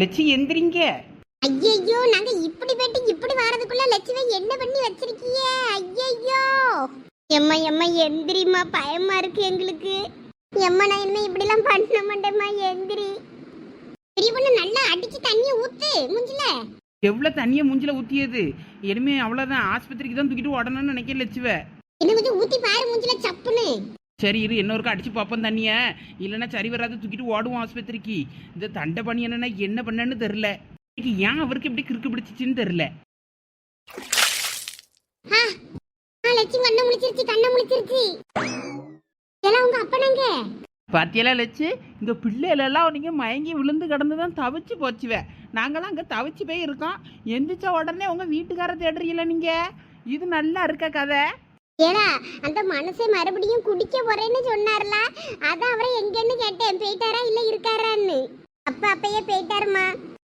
லட்சி எந்திரிங்க. ஐயையோ நாங்க இப்படி போயிட்டு இப்படி வரதுக்குள்ள லட்சுமி என்ன பண்ணி வச்சிருக்கீங்க? ஐயையோ. எம்மா எம்மா எந்திரிம்மா பயமா இருக்கு எங்களுக்கு. எம்மா நான் என்ன இப்படிலாம் பண்ண மாட்டேம்மா எந்திரி. பெரிய பொண்ணு நல்லா அடிச்சு தண்ணியை ஊத்து முஞ்சில. எவ்வளோ தண்ணியை மூஞ்சில ஊற்றியது இனிமே அவ்வளோதான் ஆஸ்பத்திரிக்கு தான் தூக்கிட்டு உடனே நினைக்க லட்சுவ. இன்னும் கொஞ்சம் ஊத்தி பாரு முஞ்சில சப்புன்னு. சரி இரு இன்னொருக்கா அடிச்சு பார்ப்போம் தண்ணியை. இல்லைன்னா சரி வராது தூக்கிட்டு ஓடுவோம் ஆஸ்பத்திரிக்கு. இந்த தண்டை பண்ணி என்னன்னா என்ன பண்ணன்னு தெரில இன்னைக்கு ஏன் அவருக்கு இப்படி கிறுக்கு பிடிச்சிச்சின்னு தெரில பாத்தியெல்லாம் லட்சு இந்த பிள்ளைகளெல்லாம் நீங்கள் மயங்கி விழுந்து கிடந்து தான் தவிச்சு போச்சுவே. நாங்களாம் அங்கே தவிச்சு போய் இருக்கோம். எந்திரிச்ச உடனே உங்கள் வீட்டுக்கார தேடுறீங்கள நீங்கள் இது நல்லா இருக்க கதை. ஏடா அந்த மனசே மறுபடியும் குடிக்க போறேன்னு சொன்னார்ல? அதான் அவரை எங்கன்னு கேட்டேன். போயிட்டாரா இல்ல இருக்காரான்னு. அப்ப அப்பயே போயிட்டாருமா.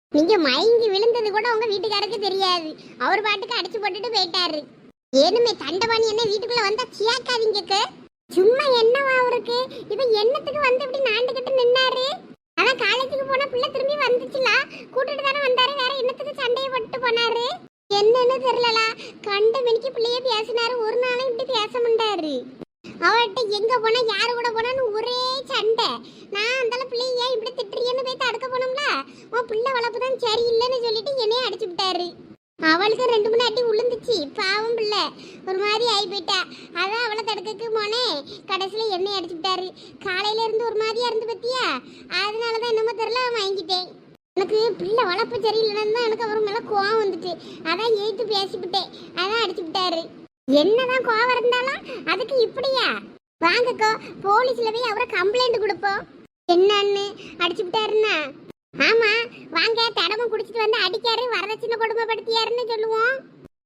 நீங்க மயங்கி விழுந்தது கூட உங்க வீட்டுக்காருக்கு தெரியாது. அவர் பாட்டுக்கு அடிச்சு போட்டுட்டு போயிட்டாரு. ஏனுமே தண்டபாணி என்ன வீட்டுக்குள்ள வந்தா சியாக்காதீங்க சும்மா என்னவா அவருக்கு? இப்ப என்னத்துக்கு வந்து இப்படி நாண்டுகிட்டு நின்னாரு? அதான் காலேஜுக்கு போனா பிள்ளை திரும்பி வந்துச்சுல. கூட்டிட்டு தானே வந்தாரு. வேற என்னத்துக்கு சண்டையை போட்டு போனாரு? என்னன்னு தெரியலலா கண்ட மணிக்கு பிள்ளைய பேசினாரு. ஒரு நாளும் இப்படி பேச மாட்டாரு. அவர்கிட்ட எங்க போனா யாரு கூட போனான்னு ஒரே சண்டை. நான் அந்த பிள்ளைய ஏன் இப்படி திட்டுறியன்னு போய் தடுக்க போனோம்ல? உன் பிள்ளை வளர்ப்பு தான் சரியில்லைன்னு சொல்லிட்டு என்னைய அடிச்சு விட்டாரு. அவளுக்கு ரெண்டு மூணு அடி உளுந்துச்சு. பாவம் பிள்ளை. ஒரு மாதிரி ஆகி போயிட்டா. அதான் அவளை தடுக்கக்கு போனேன் கடைசியில் என்னைய அடிச்சு விட்டாரு. காலையில இருந்து ஒரு மாதிரியா இருந்து பத்தியா? அதனால தான் என்னமோ தெரியல வாங்கிட்டேன். எனக்கு பிள்ளை வளர்ப்பு சரியில்லைன்னு தான் எனக்கு அவர் மேலே கோவம் வந்துட்டு. அதான் எழுத்து பேசிவிட்டேன் அதான் அடிச்சு விட்டாரு என்னதான் கோவம் இருந்தாலும் அதுக்கு இப்படியா? வாங்கக்கோ போலீஸ்ல போய் அவரை கம்ப்ளைண்ட் கொடுப்போம். என்னன்னு? அடிச்சு விட்டாருன்னா ஆமா வாங்க தடமும் குடிச்சிட்டு வந்து அடிக்காரு வரதட்சணை கொடுமைப்படுத்தியாருன்னு சொல்லுவோம்.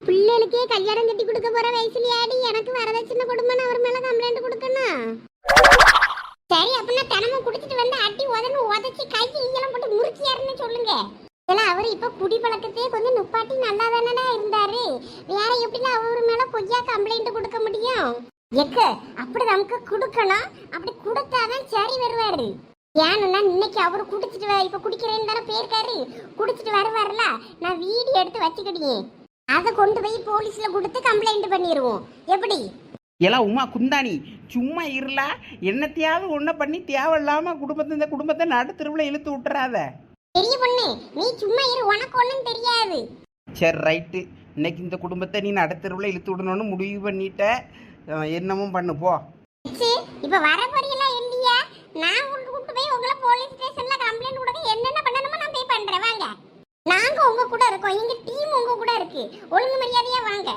பிள்ளைகளுக்கே கல்யாணம் கட்டி கொடுக்க போற வயசுலயாடி எனக்கு வரதட்சணை கொடுமைன்னு அவர் மேல கம்ப்ளைண்ட் கொடுக்கணும். சரி அப்படின்னா தினமும் குடிச்சிட்டு வந்து அடி உதன்னு உதச்சி கை ஈயெல்லாம் போட்டு முறுக்கியாருன்னு சொல்லுங்க. இதெல்லாம் அவர் இப்ப குடி பழக்கத்தையே கொஞ்சம் நுப்பாட்டி நல்லா தானடா இருந்தாரு. வேற எப்படில அவர் மேல பொய்யா கம்ப்ளைண்ட் கொடுக்க முடியும்? எக்கு அப்படி நமக்கு கொடுக்கணும். அப்படி கொடுத்தாதான் சரி வருவாரு. ஏன்னா இன்னைக்கு அவர் குடிச்சிட்டு வ- இப்ப குடிக்கிறேன்னு தானே போயிருக்காரு. குடிச்சிட்டு வருவாருல நான் வீடியோ எடுத்து வச்சுக்கிட்டேன். அதை கொண்டு போய் போலீஸ்ல கொடுத்து கம்ப்ளைண்ட் பண்ணிடுவோம் எப்படி? எல்லாம் உமா குந்தாணி. சும்மா இருல என்னத்தையாவது ஒன்றை பண்ணி தேவையில்லாமல் குடும்பத்தை இந்த குடும்பத்தை நடு தெருவில் இழுத்து விட்டுறாத. பெரிய பொண்ணு நீ சும்மா இரு உனக்கு ஒண்ணும் தெரியாது. சரி ரைட்டு. இன்னைக்கு இந்த குடும்பத்தை நீ நடு தெருவில் இழுத்து விடணும்னு முடிவு பண்ணிட்ட. என்னமும் பண்ணு போ. இப்ப வர போறீங்களா இல்லையா. நான் கூட்டு கூட்டு போய் உங்களை போலீஸ் ஸ்டேஷன்ல கம்ப்ளைண்ட் கொடுக்க என்னென்ன பண்ணணுமோ நான் போய் பண்றேன். வாங்க. நாங்க உங்க கூட இருக்கோம். எங்க டீம் உங்க கூட இருக்கு. ஒழுங்கு மரியாதையா வாங்க.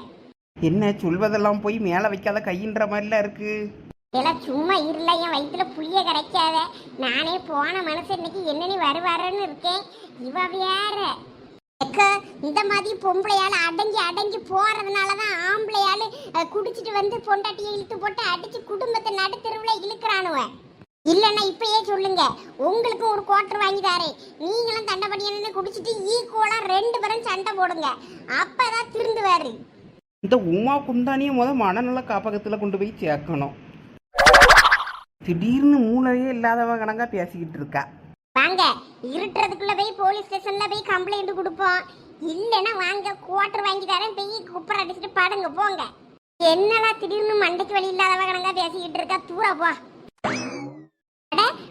என்ன சொல்வதெல்லாம் போய் மேலே வைக்காத கையின்ற மாதிரிலாம் இருக்கு. இதெல்லாம் சும்மா இருல என் வயிற்றுல புளிய கிடைக்காத நானே போன மனசு இன்னைக்கு என்னன்னு வருவாருன்னு இருக்கேன். இவ வேற. அக்கா, இந்த மாதிரி பொம்பளையால அடங்கி அடங்கி போறதுனால தான் ஆம்பளையால குடிச்சிட்டு வந்து பொண்டாட்டியை இழுத்து போட்டு அடிச்சு குடும்பத்தை நடுத்தெருவுல இழுக்கிறானுவ. இல்லைன்னா இப்பயே சொல்லுங்க. உங்களுக்கும் ஒரு குவார்டர் வாங்கி தாரேன். நீங்களும் தண்டபடியான குடிச்சிட்டு ஈக்குவலா ரெண்டு பேரும் சண்டை போடுங்க. அப்பதான் திருந்துவாரு. இந்த உமா குந்தானியை முத மனநல காப்பகத்தில் கொண்டு போய் சேர்க்கணும். திடீர்னு மூளையே இல்லாதவ கணக்கா பேசிக்கிட்டு இருக்கா. வாங்க இருட்டுறதுக்குள்ள போய் போலீஸ் ஸ்டேஷன்ல போய் கம்ப்ளைண்ட் கொடுப்போம். இல்லைன்னா வாங்க குவார்டர் வாங்கி தரேன் போய் குப்பர் அடிச்சுட்டு பாடுங்க போங்க. என்னடா திடீர்னு மண்டைக்கு வழி இல்லாதவ கணக்கா பேசிக்கிட்டு இருக்கா? தூரா போ.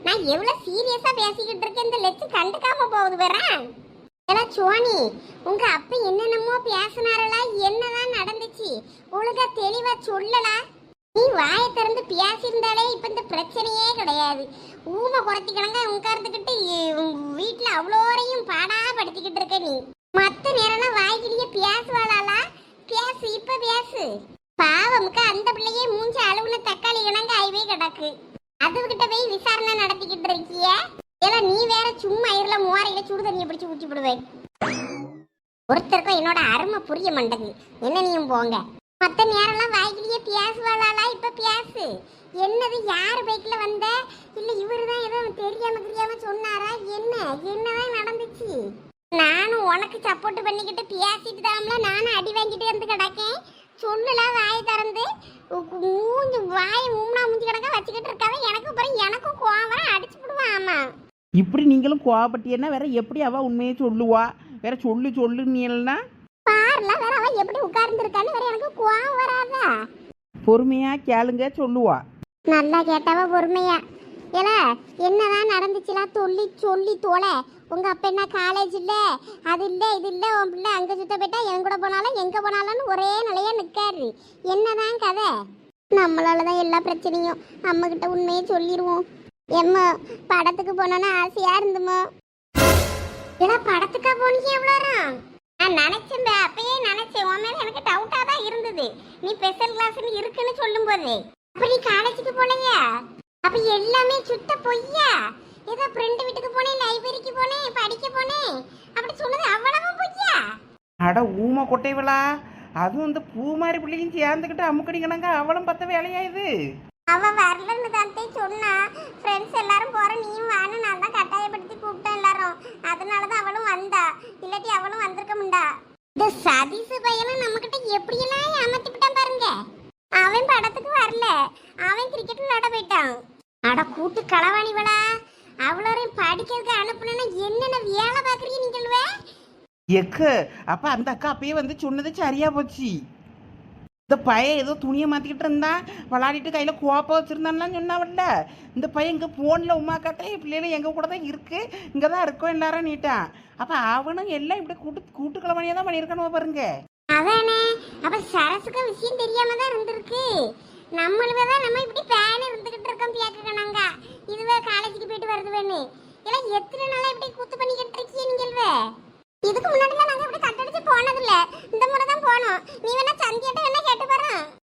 நான் எவ்வளவு சீரியஸா பேசிக்கிட்டு இருக்கேன்? இந்த லட்சம் கண்டுக்காம போகுது வரேன் எல்லாம் சோனி உங்க அப்பா என்னென்னமோ பேசினாரலா? என்னதான் நடந்துச்சு? ஒழுங்கா தெளிவா சொல்லலா? நீ வாயை திறந்து பேசியிருந்தாலே இப்ப இந்த பிரச்சனையே கிடையாது. ஊமை குறைச்சி கிழங்க உட்கார்ந்துக்கிட்டு வீட்டுல அவ்வளோரையும் பாடா படுத்திக்கிட்டு இருக்க நீ. மத்த நேரம்லாம் வாய்க்கிலேயே பேசுவாளாலா? பேசு இப்ப பேசு. பாவமுக்கு அந்த பிள்ளையே மூஞ்சி அழுவுன தக்காளி கிணங்க ஆய்வே கிடக்கு. அதுகிட்ட போய் விசாரணை நடத்திக்கிட்டு இருக்கிய? ஏல நீ வேற சும்மா இருல மோரையில சுடு தண்ணியை பிடிச்சு ஊற்றி விடுவேன் ஒருத்தருக்கும் என்னோட அருமை புரிய மாட்டேங்குது. என்ன நீயும் போங்க. மத்த நேரம்லாம் வாய்க்கிலேயே பேசுவாளாளா? இப்ப பேசு. என்னது யார் பைக்ல வந்த? இல்ல இவரு தான் ஏதோ தெரியாம தெரியாம சொன்னாரா? என்ன? என்னதான் நடந்துச்சு? நானும் உனக்கு சப்போர்ட் பண்ணிக்கிட்டு பேசிட்டு தான்ல நானும் அடி வாங்கிட்டு வந்து கிடக்கேன். சொல்லலாம் வாயை திறந்து. மூஞ்சி வாய் மூணா மூஞ்சி கிடக்க வச்சுக்கிட்டு இருக்காத. எனக்கு அப்புறம் எனக்கும் கோவம் அடிச்சு விடுவான் ஆமா. இப்படி நீங்களும் கோவப்பட்டீங்கன்னா வேற எப்படி அவ உண்மையை சொல்லுவா? வேற சொல்லு சொல்லு நீனா பாருல வேற அவ எப்படி உட்கார்ந்துருக்கான்னு வேற எனக்கு கோவம் வராதா? பொறுமையா கேளுங்க சொல்லுவா. நல்லா கேட்டவ பொறுமையா. ஏல என்னதான் நடந்துச்சுலாம் சொல்லி சொல்லி தோலை. உங்க அப்பா என்ன காலேஜ் இல்ல? அது இல்ல இது இல்ல உன் பிள்ளை அங்க சுத்த போயிட்டா என் கூட போனாலும் எங்க போனாலும் ஒரே நிலையா நிக்காரு. என்னதான் கதை? நம்மளாலதான் எல்லா பிரச்சனையும் அம்மா கிட்ட உண்மையை சொல்லிடுவோம் எம்மா படத்துக்கு போனோம்னா ஆசையா இருந்துமோ? ஏன்னா படத்துக்கா போனீங்க எவ்வளோ நான் நினைச்சேன் அப்பயே நினைச்சேன். உன் மேல எனக்கு டவுட்டா தான் இருந்தது. நீ ஸ்பெஷல் கிளாஸ்னு இருக்குன்னு சொல்லும் போது அப்ப நீ காலேஜுக்கு போலையா அப்ப எல்லாமே சுத்த பொய்யா? ஏதோ ஃப்ரெண்டு வீட்டுக்கு போனேன் லைப்ரரிக்கு போனேன் படிக்க போனேன். அப்படி சொன்னது அவ்வளவும் பொய்யா? அட ஊமை கொட்டைவளா? அதுவும் இந்த பூ மாதிரி பிள்ளையும் சேர்ந்துக்கிட்டு அமுக்கடிக்கணங்க அவளும் பத்த வேலையா இது? அவ வரலன்னு தந்தை சொன்னா. ஃப்ரெண்ட்ஸ் எல்லாரும் போற நீயும் வான்னு நான் தான் கட்டாயப்படுத்தி கூப்பிட்டேன் எல்லாரும். அதனால தான் அவளும் வந்தா. இல்லாட்டி அவளும் வந்திருக்க முண்டா இந்த சதீஷ் பையனும் நம்மகிட்ட எப்படியெல்லாம் ஏமாத்தி விட்டான் பாருங்க. அவன் படத்துக்கு வரல. அவன் கிரிக்கெட் விளையாட போயிட்டான். அட கூட்டு களவாணிவளா அவ்வளோரையும் படிக்கிறதுக்கு அனுப்புனா என்னென்ன வேலை பார்க்குறீங்க நீங்களுவே எக்கு அப்ப அந்த அக்கா அப்பயே வந்து சொன்னது சரியா போச்சு. இந்த பையன் ஏதோ துணியை மாற்றிக்கிட்டு இருந்தான் விளாடிட்டு கையில் கோப்பம் வச்சுருந்தான்லாம் சொன்னாவில்ல இந்த பையன் இங்கே ஃபோனில் உமா காட்டே பிள்ளைகள் எங்கள் கூட தான் இருக்குது இங்கே தான் இருக்கோம் எல்லாரும் நீட்டான். அப்போ அவனும் எல்லாம் இப்படி கூட்டு கூட்டு தான் பண்ணியிருக்கணும் பாருங்க. அவனே அப்போ சரசுக்கு விஷயம் தெரியாம தான் இருந்திருக்கு. நம்மளுவே தான் நம்ம இப்படி பேன் இருந்துகிட்டு இருக்கோம் பியாக்குறாங்க இதுவே காலேஜுக்கு போயிட்டு வருது வேணு எல்லாம் எத்தனை நாளாக இப்படி கூத்து பண்ணிக்கிட்டு இருக்கீங்க நீங்கள்வே? இதுக்கு முன்னாடிலாம் நாங்க இப்படி கட்டடிச்சு போனது இல்ல இந்த முறை தான் போனோம். நீ வேணா சந்தியாட்ட என்ன கேட்டு பாரு.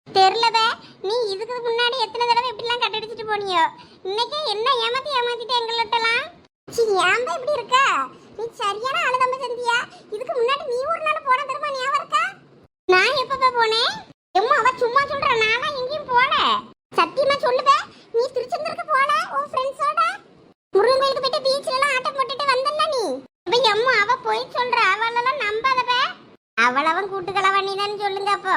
தெரியலவே நீ இதுக்கு முன்னாடி எத்தனை தடவை இப்படிலாம் கட்டடிச்சிட்டு போனியோ? இன்னைக்கு என்ன ஏமாத்தி ஏமாத்திட்டு எங்கள்கிட்டலாம்? சி ஏன்பா இப்படி இருக்க? நீ சரியான ஆளுதம்ப சந்தியா. இதுக்கு முன்னாடி நீ ஒரு நாள் போன தெரியுமா ஞாபகம் இருக்கா? நான் எப்பப்ப போனேன்? எம்மா அவ சும்மா சொல்ற. நானா எங்கேயும் போல. சத்தியமா சொல்லுவேன் நீ திருச்செந்தூருக்கு போல உன் ஃப்ரெண்ட்ஸோட முருகன் கோயிலுக்கு போயிட்டு பீச்ல எல்லாம் ஆட்டம் போட்டுட்டு வந்தல்ல நீ இப்ப எம்மா அவ போய் சொல்ற. அவளெல்லாம் நம்பாதவ அவளவன் கூட்டுக்களவண்ணிதான் சொல்லுங்க அப்போ.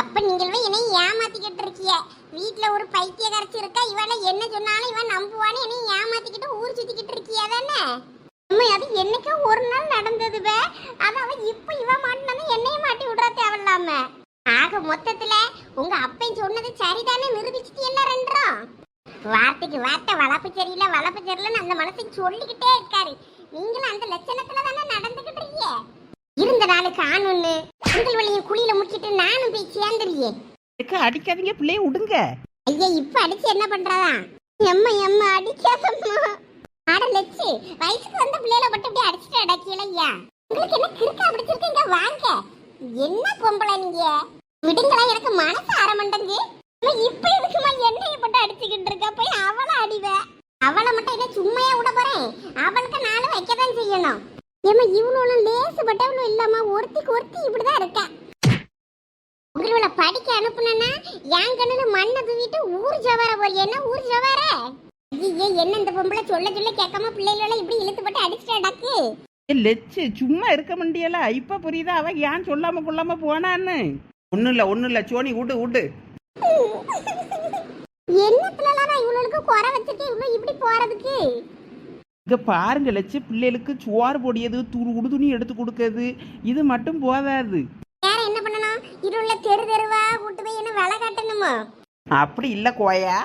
அப்ப நீங்களும் என்னை ஏமாத்திக்கிட்டு இருக்கிய. வீட்ல ஒரு பைத்திய கரைச்சி இருக்கா? இவனை என்ன சொன்னாலும் இவன் நம்புவான்னு என்னை ஏமாத்திக்கிட்டு ஊர் சுத்திக்கிட்டு இருக்கியா தானே அம்மா அது என்னைக்கோ ஒரு நாள் நடந்தது பே. அது அவ இப்ப இவன் மாட்டினா என்னைய மாட்டி விடுறா தேவையில்லாம. ஆக மொத்தத்துல உங்க அப்பன் சொன்னது சரிதானே? நிரூபிச்சுட்டு எல்லாம் ரெண்டும்? வார்த்தைக்கு வார்த்தை வளர்ப்பு சரியில்லை வளப்பு சரியில்லைன்னு அந்த மனசுக்கு சொல்லிக்கிட்டே இருக்காரு. நீங்களும் அந்த லட்சணத்துல தானே நடந்துகிட்டு இருக்கீங்க? இருந்த நாளுக்கு ஆணுன்னு உங்கள் வழியும் குழியில முக்கிட்டு நானும் போய் சேர்ந்துருயே எக்கு அடிக்காதீங்க பிள்ளைய விடுங்க ஐயா இப்ப அடிச்சு என்ன பண்றதா? எம்மா எம்மா அடிக்காதம்மா. அட லட்சு வயசுக்கு வந்த பிள்ளைல மட்டும் அப்படியே அடிச்சுட்டு அடக்கியல ஐயா? உங்களுக்கு என்ன கிறுக்கா பிடிச்சிருக்கு இங்க வாங்க. என்ன பொம்பளை நீங்க? விடுங்களா எனக்கு மனசு ஆரமண்டங்கு இப்ப எதுக்குமா என்னைய போட்டு அடிச்சுக்கிட்டு இருக்க? போய் அவளை அடிவ. அவளை மட்டும் என்ன சும்மையா விட போறேன் அவளுக்கு நாலு வைக்கதான் செய்யணும். ஏமா இவனும் லேசுப்பட்டவளும் இல்லாம ஒருத்திக்கு ஒருத்தி இப்படிதான் இருக்கா? உங்களை படிக்க அனுப்புனா என் கண்ணுல மண்ணை தூவிட்டு ஊர் ஜவார என்ன ஊர் ஜவார ஐயே என்ன இந்த பொம்பளை சொல்ல சொல்ல கேட்காம பிள்ளைகள இப்படி இழுத்து போட்டு அடிச்சுட்டு அடக்கு ஏ லெச்சு சும்மா இருக்க முடியல இப்ப புரியுதா அவ ஏன் சொல்லாம கொள்ளாம போனான்னு? ஒண்ணும் இல்ல ஒண்ணும் இல்ல. சோனி விடு விடு. என்னத்துலலாம் நான் இவளுக்கு குறை வச்சிருக்கேன்? இவ்வளவு இப்படி போறதுக்கு? இங்க பாருங்க லட்சு பிள்ளைகளுக்கு சோறு பொடியது துரு உடு துணி எடுத்து கொடுக்கறது. இது மட்டும் போதாது. வேற என்ன பண்ணணும்? இருள தெரு தெருவா கூட்டு போய் என்ன விலை காட்டணுமோ? அப்படி இல்ல கோயா.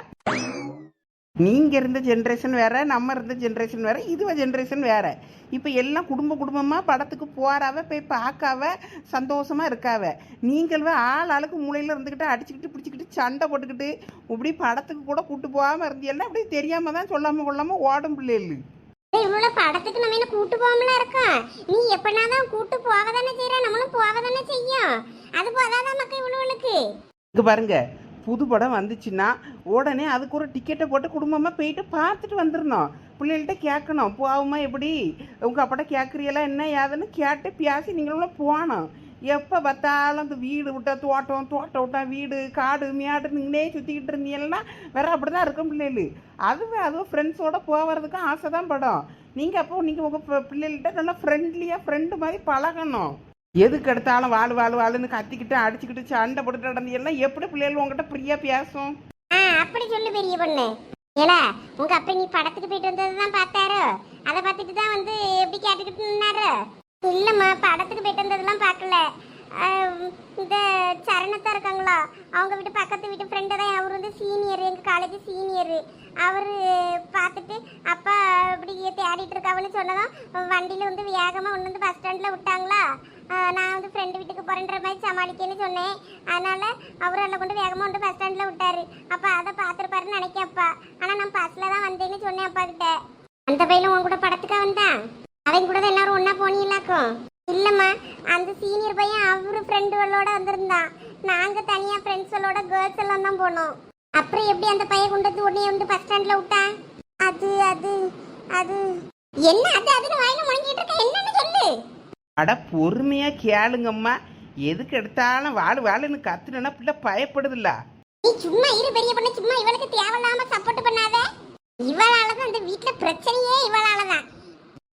நீங்க இருந்த ஜென்ரேஷன் வேற நம்ம இருந்த ஜென்ரேஷன் வேற இதுவ ஜென்ரேஷன் வேற. இப்ப எல்லாம் குடும்ப குடும்பமா படத்துக்கு போறாவ போய் பார்க்காவ சந்தோஷமா இருக்காவ. நீங்களும் ஆள் ஆளுக்கு மூலையில இருந்துக்கிட்டு அடிச்சுக்கிட்டு பிடிச்சிக்கிட்டு சண்டை போட்டுக்கிட்டு இப்படி படத்துக்கு கூட கூட்டு போகாம இருந்தீங்கன்னா அப்படி தெரியாம தான் சொல்லாம கொள்ளாம ஓடும் பிள்ளைகள். இவ்வளவு படத்துக்கு நம்ம என்ன கூட்டு போகாமல இருக்கோம் நீ எப்பனாதான் கூட்டு போக தானே செய்யற நம்மளும் போக தானே செய்யும் அது போதாதான் மக்கள் இவ்வளவுக்கு இங்க பாருங்க புது படம் வந்துச்சுன்னா உடனே அதுக்கு ஒரு டிக்கெட்டை போட்டு குடும்பமாக போயிட்டு பார்த்துட்டு வந்துடணும். பிள்ளைகள்கிட்ட கேட்கணும். போகுமா எப்படி? உங்கள் அப்பாட்ட கேட்குறீங்களா என்ன ஏதுன்னு கேட்டு பேசி நீங்களும் போகணும். எப்போ பார்த்தாலும் இந்த வீடு விட்டா தோட்டம் தோட்டம் விட்டா வீடு காடு மேடு நின்னே சுற்றிக்கிட்டு இருந்தீங்கன்னா வேற அப்படி தான் இருக்கும் பிள்ளைகள். அதுவே அதுவும் ஃப்ரெண்ட்ஸோட போகிறதுக்கும் ஆசை தான் படம். நீங்கள் அப்போ நீங்கள் உங்கள் பிள்ளைகள்கிட்ட நல்லா ஃப்ரெண்ட்லியாக ஃப்ரெண்டு மாதிரி பழகணும். எதுக்கு எடுத்தாலும் வாழ் வாழ் வாழுன்னு கத்திக்கிட்டு அடிச்சுக்கிட்டு சண்டை போட்டுட்டு எல்லாம் எப்படி பிள்ளைகள் உங்ககிட்ட ஃப்ரீயா பேசும்? ஆ அப்படி சொல்லு பெரிய பொண்ணு. ஏலா உங்க அப்பா நீ படத்துக்கு போயிட்டு வந்தது தான் பார்த்தாரு. அதை பார்த்துட்டு தான் வந்து எப்படி கேட்டுக்கிட்டு நின்னாரு? இல்லம்மா படத்துக்கு போயிட்டு வந்ததெல்லாம் பார்க்கல. இந்த சரணத்தா இருக்காங்களா? அவங்க வீட்டு பக்கத்து வீட்டு ஃப்ரெண்டு தான். அவர் வந்து சீனியர் எங்கள் காலேஜ் சீனியர் அவர் பார்த்துட்டு அப்பா இப்படி தேடிட்டு இருக்காவன்னு சொன்னதும் வண்டியில் வந்து வேகமாக கொண்டு வந்து பஸ் ஸ்டாண்டில் விட்டாங்களா? நான் வந்து ஃப்ரெண்டு வீட்டுக்கு போகிறேன்ற மாதிரி சமாளிக்கேன்னு சொன்னேன். அதனால் அவர் அதில் கொண்டு வேகமாக வந்து பஸ் ஸ்டாண்டில் விட்டாரு. அப்போ அதை பார்த்துருப்பாருன்னு நினைக்கப்பா ஆனால் நான் பஸ்ஸில் தான் வந்தேன்னு சொன்னேன் அப்பா கிட்ட. அந்த பையனும் உன் கூட படத்துக்கா வந்தான்? அவங்க கூட தான் எல்லாரும் ஒன்றா போனீங்களாக்கும்? இல்லைம்மா அந்த சீனியர் பையன் அவரு ஃப்ரெண்டுகளோட வந்திருந்தான். நாங்கள் தனியாக ஃப்ரெண்ட்ஸுகளோட கேர்ள்ஸ் எல்லாம் தான் போனோம். அப்புறம் எப்படி அந்த பையன் கொண்டு வந்து உடனே வந்து பஸ் ஸ்டாண்டில் விட்டான்? அது அது அது. என்ன அது அதுன்னு வாயில முழங்கிட்டு இருக்க? என்னன்னு சொல்லு. அட பொறுமையா கேளுங்கம்மா. எதுக்கு எடுத்தாலும் வாழு வாழுன்னு கத்துனா பிள்ளை பயப்படுதுல்ல. நீ சும்மா இரு பெரிய பொண்ணு சும்மா இவளுக்கு தேவையில்லாம சப்போர்ட் பண்ணாத. இவளால தான் இந்த வீட்ல பிரச்சனையே இவளால தான்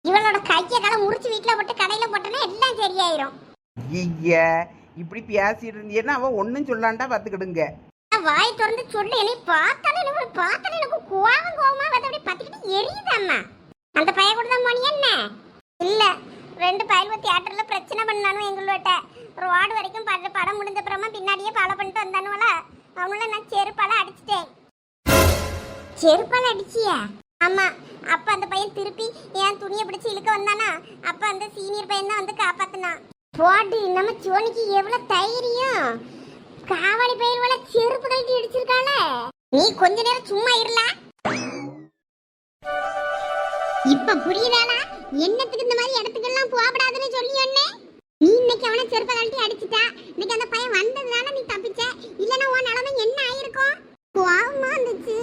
இவளோட கைய கால முறிச்சு வீட்ல போட்டு கடையில போட்டனா எல்லாம் சரியாயிரும். ஐயா இப்படி பேசிட்டு இருந்தீங்கன்னா அவ ஒன்றும் சொல்லாண்டா பார்த்துக்கிடுங்க நான் வாய் திறந்து சொல்லு என்னை பார்த்தாலே எனக்கு பார்த்தாலே எனக்கு கோவம் கோவமா வந்து அப்படி பத்திக்கிட்டு எரியுதாம்மா அந்த பையன் கூட தான் போனியா என்ன? இல்ல ரெண்டு பயல்வ தியேட்டரில் பிரச்சனை பண்ணானு எங்களோட்ட ரோடு வரைக்கும் பட படம் முடிஞ்ச அப்புறமா பின்னாடியே ஃபாலோ பண்ணிட்டு வந்தானுவல அவங்கள நான் செருப்பால் அடிச்சிட்டேன். செருப்பால் அடிச்சியா? ஆமா. அப்போ அந்த பையன் திருப்பி என் துணியை பிடிச்சி இழுக்க வந்தானா? அப்போ அந்த சீனியர் பையன் தான் வந்து காப்பாற்றினான் போடு நம்ம சோனிக்கு எவ்வளோ தைரியம்? காவடி பயிர் போல செருப்பு கழட்டி அடிச்சிருக்காள நீ கொஞ்ச நேரம் சும்மா இருல இப்ப புரியுதானா என்னத்துக்கு இந்த மாதிரி இடத்துக்கெல்லாம் போகக்கூடாதுன்னு சொல்லி சொன்னேன் நீ இன்னைக்கு அவனை செருப்பை கழட்டி அடிச்சிட்டா. இன்னைக்கு அந்த பையன் வந்ததுனால நீ தப்பிச்ச. இல்லனா உன் நிலைமை என்ன ஆயிருக்கும்? கோவமா இருந்துச்சு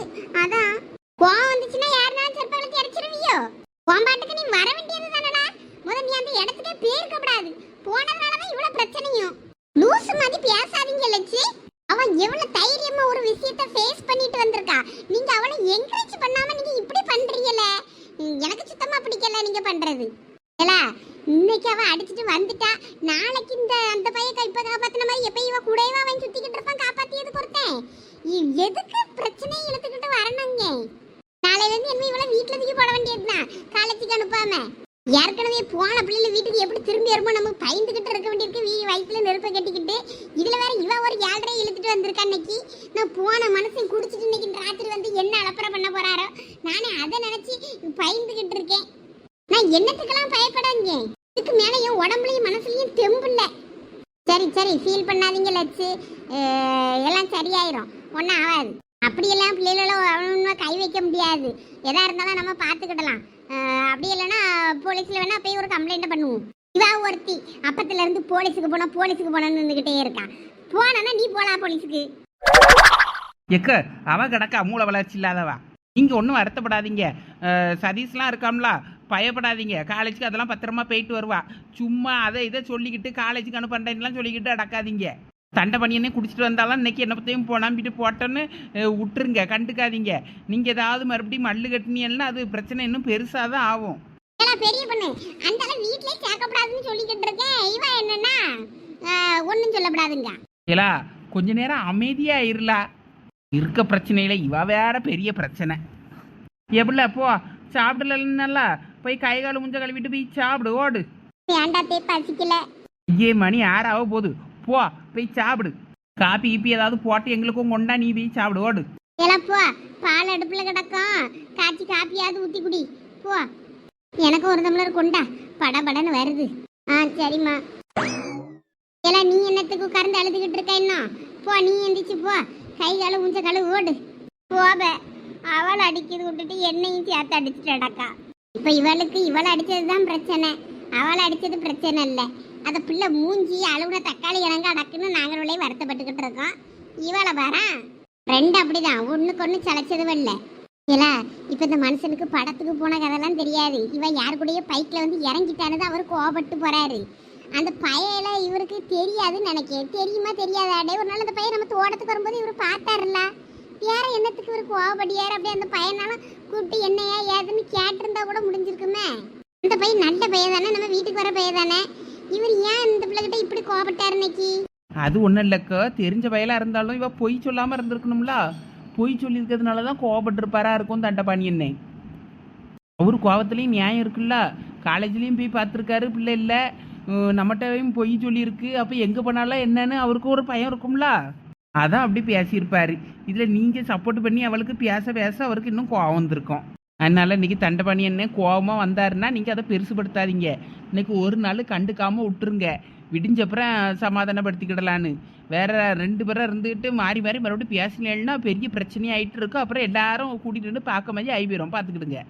அதான். கோவம் வந்துச்சுன்னா யாருனாலும் செருப்பை கழட்டி அடிச்சிருவியோ? உன் பாட்டுக்கு நீ வர வேண்டியது தானடா. முத நீ அந்த இடத்துக்கே போயிருக்க கூடாது போனதுனாலதான் இவ்வளவு பிரச்சனையும். லூசு மாதிரி பேசாதீங்க லட்சி அவன் எவ்வளவு தைரியமா ஒரு விஷயத்த ஃபேஸ் பண்ணிட்டு வந்திருக்கா நீங்க அவளை என்கரேஜ் பண்ணாம நீங்க இப்படி பண்றீங்கல எனக்கு சுத்தமா பிடிக்கல நீங்க பண்றது ஏலா இன்னைக்கு அவ அடிச்சிட்டு வந்துட்டா நாளைக்கு இந்த அந்த பையன் இப்ப காப்பாத்தின மாதிரி எப்ப இவ கூடவே அவன் சுத்திக்கிட்டு இருப்பான் காப்பாத்தியது பொறுத்தேன் இ- எதுக்கு பிரச்சனையை இழுத்துக்கிட்டு வரணுங்க நாளையில இருந்து என்ன இவளை வீட்டுல தூக்கி போட வேண்டியதுதான் காலேஜுக்கு அனுப்பாம ஏற்கனவே போன பிள்ளைல வீட்டுக்கு எப்படி திரும்பி வருமோ நம்ம பயந்துகிட்டு இருக்க வேண்டியிருக்கு வீ வயிற்றுல கட்டிக்கிட்டு இதுல வேற இவ ஒரு ஏழரை இழுத்துட்டு வந்திருக்கா இன்னைக்கு. நான் போன மனசையும் குடிச்சிட்டு இன்னைக்கு ராத்திரி வந்து என்ன அலப்பறை பண்ண போறாரோ நானே அதை நினைச்சு பயந்துகிட்டு இருக்கேன். நான் என்னத்துக்கெல்லாம் பயப்படாங்க இதுக்கு மேல என் உடம்புலயும் மனசுலயும் தெம்பு சரி சரி ஃபீல் பண்ணாதீங்க லட்சு. எல்லாம் சரியாயிரும். ஒன்றும் ஆகாது. அப்படியெல்லாம் பிள்ளைகள கை வைக்க முடியாது. எதா இருந்தாலும் நம்ம பார்த்துக்கிடலாம். அப்படி இல்லைன்னா போலீஸ்ல வேணா போய் ஒரு கம்ப்ளைண்ட் பண்ணுவோம். இவா ஒருத்தி. அப்பத்துல இருந்து போலீஸுக்கு போனா போலீஸுக்கு போனான்னு இருந்துகிட்டே இருக்கான் போனா நீ போலாம் போலீஸுக்கு. எக்க அவ கிடக்கா மூளை வளர்ச்சி இல்லாதவா? நீங்க ஒன்றும் வருத்தப்படாதீங்க. சதீஷ்லாம் இருக்காம்ல பயப்படாதீங்க. காலேஜுக்கு அதெல்லாம் பத்திரமா போயிட்டு வருவா. சும்மா அதை இதை சொல்லிக்கிட்டு காலேஜுக்கு அனுப்பண்டேன்லாம் சொல்லிக்கிட்டு அடக்காதீங்க தண்டை பண்ணியனே குடிச்சிட்டு வந்தாலும் இன்னைக்கு என்ன பற்றியும் போனாம்பிட்டு போட்டோன்னு விட்டுருங்க கண்டுக்காதீங்க. நீங்கள் ஏதாவது மறுபடியும் மல்லு கட்டினீங்கன்னா அது பிரச்சனை இன்னும் பெருசாக தான் ஆகும். ஏலா பெரிய பொண்ணு அந்த அளவு வீட்லயே சேர்க்கப்படாதுன்னு சொல்லிக்கிட்டு இருக்கேன் இவ என்னன்னா ஒண்ணும் சொல்லப்படாதுங்க. ஏலா கொஞ்ச நேரம் அமைதியா இருலா. இருக்க பிரச்சனையில இவ வேற பெரிய பிரச்சனை. எப்படில போ. சாப்பிடலன்னா போய் கை கால் முஞ்ச கழுவிட்டு போய் சாப்பிடு ஓடு. வேண்டாத்தே பசிக்கல ஏ மணி ஆறாவ போகுது. போ போய் சாப்பிடு. காப்பி ஈப்பி ஏதாவது போட்டு எங்களுக்கும் கொண்டா நீ போய் சாப்பிடு ஓடு. ஏலா போ. பால் அடுப்புல கிடக்கும். காய்ச்சி காப்பியாவது ஊத்தி குடி. போ. எனக்கு ஒரு டம்ளர் கொண்டா. படபடன்னு வருது. ஆ சரிம்மா. ஏலா நீ என்னத்துக்கு உட்கார்ந்து அழுதுகிட்டு இருக்க இன்னும் போ நீ எந்திரிச்சு போ. கை கால உஞ்ச கால ஓடு. போப அவள் அடிக்கிறது விட்டுட்டு என்னையும் சேர்த்து அடிச்சுட்டு அடக்கா இப்ப இவளுக்கு இவளை அடிச்சதுதான் பிரச்சனை. அவளை அடிச்சது பிரச்சனை இல்லை. அந்த பிள்ளை மூஞ்சி அழுகுன தக்காளி இறங்க அடக்குன்னு நாங்களே வருத்தப்பட்டுக்கிட்டு இருக்கோம். இவளை பாரா ரெண்டு அப்படிதான். ஒண்ணுக்கு ஒண்ணு சளைச்சதும் இல்ல. இல்ல இப்ப இந்த மனுஷனுக்கு படத்துக்கு போன கதைலாம் தெரியாது. இவன் யார் கூடயோ பைக்ல வந்து இறங்கிட்டானது அவர் கோபப்பட்டு போறாரு. அந்த பையல இவருக்கு தெரியாதுன்னு நினைக்கிறேன். தெரியுமா தெரியாதாடே ஒரு நாள் அந்த பையன் நம்ம தோட்டத்துக்கு வரும்போது இவர் பார்த்தாருல்ல வேற என்னத்துக்கு இவர் கோபப்படியார் அப்படியே அந்த பையனாலும் கூப்பிட்டு என்னையா ஏதுன்னு கேட்டிருந்தா கூட முடிஞ்சிருக்குமே. அந்த பையன் நல்ல பையன் தானே நம்ம வீட்டுக்கு வர பையன் தானே இவர் ஏன் இந்த பிள்ளைகிட்ட இப்படி கோபப்பட்டார் இன்னைக்கு? அது ஒன்றும் இல்லைக்கோ தெரிஞ்ச பயலாக இருந்தாலும் இவ பொய் சொல்லாமல் இருந்திருக்கணும்ல. பொய் சொல்லியிருக்கிறதுனால தான் கோவப்பட்டிருப்பாரா இருக்கும் தண்டபாணியண்ணே அவர் கோவத்துலேயும் நியாயம் இருக்குல்ல? காலேஜ்லேயும் போய் பார்த்துருக்காரு பிள்ளை இல்லை. நம்மகிட்டவையும் பொய் சொல்லியிருக்கு. அப்போ எங்கே போனாலும் என்னன்னு அவருக்கு ஒரு பயம் இருக்கும்ல? அதான் அப்படி பேசியிருப்பாரு. இதில் நீங்கள் சப்போர்ட் பண்ணி அவளுக்கு பேச பேச அவருக்கு இன்னும் கோவம் வந்திருக்கும். அதனால இன்னைக்கு தண்டபாணி என்ன கோவமாக வந்தாருன்னா நீங்கள் அதை பெருசுப்படுத்தாதீங்க இன்னைக்கு ஒரு நாள் கண்டுக்காமல் விட்டுருங்க. விடிஞ்சப்புறம் சமாதானப்படுத்திக்கிடலான்னு. வேற ரெண்டு பேரும் இருந்துக்கிட்டு மாறி மாறி மறுபடியும் பேசினேன்னா பெரிய பிரச்சனையாயிட்டு இருக்கும் அப்புறம் எல்லாரும் கூட்டிகிட்டு வந்து பார்க்க மாதிரி ஆகி போயிடும் பார்த்துக்கிடுங்க.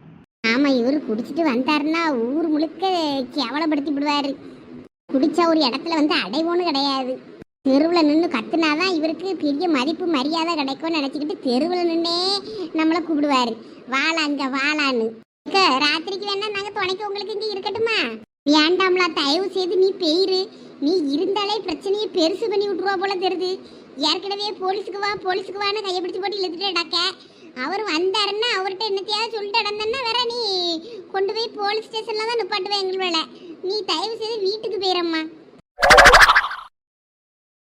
ஆமா இவர் குடிச்சிட்டு வந்தாருன்னா ஊர் முழுக்க கேவலப்படுத்தி விடுவாரு. குடிச்சா ஒரு இடத்துல வந்து அடைவோன்னு கிடையாது. தெருவில் நின்று கத்துனாதான் இவருக்கு பெரிய மதிப்பு மரியாதை கிடைக்கும்னு நினச்சிக்கிட்டு தெருவில் நின்னே நம்மளை கூப்பிடுவாரு. அங்கே வாழான்னு. ராத்திரிக்கு வேணா நாங்க துணைக்கு உங்களுக்கு இங்கே இருக்கட்டுமா? வேண்டாம்லா தயவு செய்து நீ பெயிரு. நீ இருந்தாலே பிரச்சனையை பெருசு பண்ணி விட்டுருவா போல தெரியுது. ஏற்கனவே போலீஸுக்கு வா போலீஸுக்கு வான்னு கையை பிடிச்சி போட்டு இழுத்துட்டு அடக்க அவர் வந்தாருன்னா அவர்கிட்ட என்னத்தையாவது சொல்லிட்டு நடந்தேன்னா வேற நீ கொண்டு போய் போலீஸ் ஸ்டேஷன்ல தான் நிப்பாட்டுவேன் எங்கள் வேலை. நீ தயவு செய்து வீட்டுக்கு போயிடம்மா